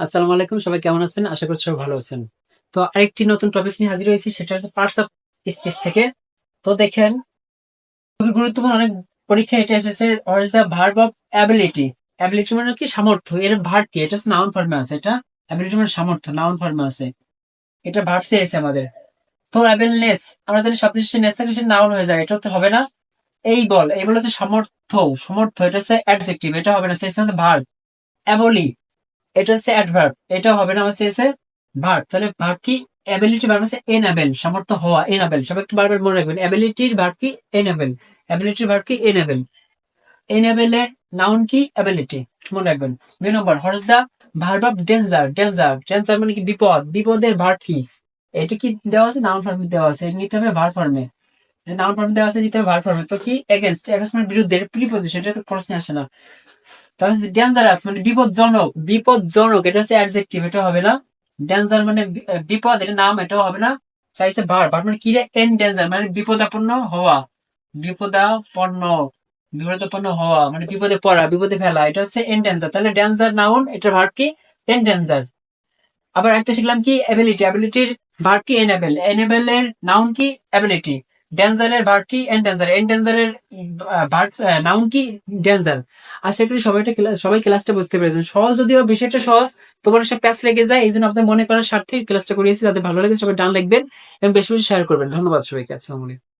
আসসালামু আলাইকুম, সবাই কেমন আছেন? আশা করছি সবাই ভালো আছেন। তো আরেকটি নতুন টপিক নিয়ে হাজির হয়েছি, সেটা হচ্ছে পার্টস অফ স্পিচ থেকে। তো দেখেন, খুবই গুরুত্বপূর্ণ অনেক পরীক্ষা এটা এসেছে ভার্ব অফ অ্যাবিলিটি অ্যাবিলিটি মানে কি? সামর্থ্য। এর ভার্ব কি? এটা নাউন ফর্মে আছে, এটা অ্যাবিলিটি মানে সামর্থ্য নাউন ফর্মে আছে। এটা ভার্ব চেয়েছে আমাদের। তো অ্যাবেলনেস আমরা জানি সব কিছু নেস থাকলে নাউন হয়ে যায়, এটা তো হবে না এই বল। এই বল হচ্ছে সামর্থ্য। সমর্থ এটা হচ্ছে অ্যাডজেক্টিভ এটা হবে না চেয়েছে আমাদের ভার্ব অ্যাবলি এটা হচ্ছে অ্যাডভার্ব এটা হবে না আমার চেয়েছে ভার্ব তাহলে ভার্ব কি অ্যাবিলিটি ভার্ব হচ্ছে এনাবেল সামর্থ্য হওয়া এনাবেল সবাই একটু বারবার মনে রাখবেন অ্যাবিলিটির ভার্ব কি এনাবেল অ্যাবিলিটির ভার্ব কি এনাবেল এনাবেলের নাউন কি অ্যাবিলিটি মনে রাখবেন, দুই নম্বর horse the verb of danger danger danger মানে কি বিপদ, বিপদের ভার্ব কি, এটা কি দেওয়া আছে নাউন ফর্মে দেওয়া আছে নিতে হবে ভার্ব ফর্মে নাউন ফর্মে দেওয়া আছে, নিতে হবে ভার্ব ফর্মে তো কি এগেনস্ট এগেনস্ট মানে বিরুদ্ধে প্রিপোজিশন এটা তো প্রশ্নে আসে না তাহলে ডেঞ্জারাস মানে বিপদজনক বিপদজনক এটা হচ্ছে অ্যাডজেক্টিভ এটা হবে না ডেঞ্জার মানে বিপদ এটা নাম, এটাও হবে না, চাইছে ভার ভার মানে কি রে? এন ডেঞ্জার মানে বিপদাপন্ন হওয়া, বিপদাপন্ন বিপদাপন্ন হওয়া মানে বিপদে পড়া, বিপদে ফেলা, এটা হচ্ছে এন ডেঞ্জার তাহলে ডেঞ্জার নাউন এটার ভার কি? এন ডেঞ্জার আবার একটা শিখলাম কি? অ্যাবিলিটি অ্যাবিলিটির ভার কি? এনেবেল এনেবেলের নাউন কি? অ্যাবিলিটি ডেঞ্জারের ভার্ব কি, এন ডেঞ্জার এন ডেঞ্জারের ভার নাউন কি ডেঞ্জার আশা করি সবাইটা সবাই ক্লাসটা বুঝতে পেরেছেন। সহজ যদিও বিষয়টা সহজ, তোমার সব প্যাচ লেগে যায়, এই জন্য আপনার মনে করার স্বার্থে ক্লাসটা করিয়েছি, যাতে ভালো লাগে সবাই ডান লিখবেন এবং বেশি বেশি শেয়ার করবেন। ধন্যবাদ সবাইকে, আসসালামু আলাইকুম।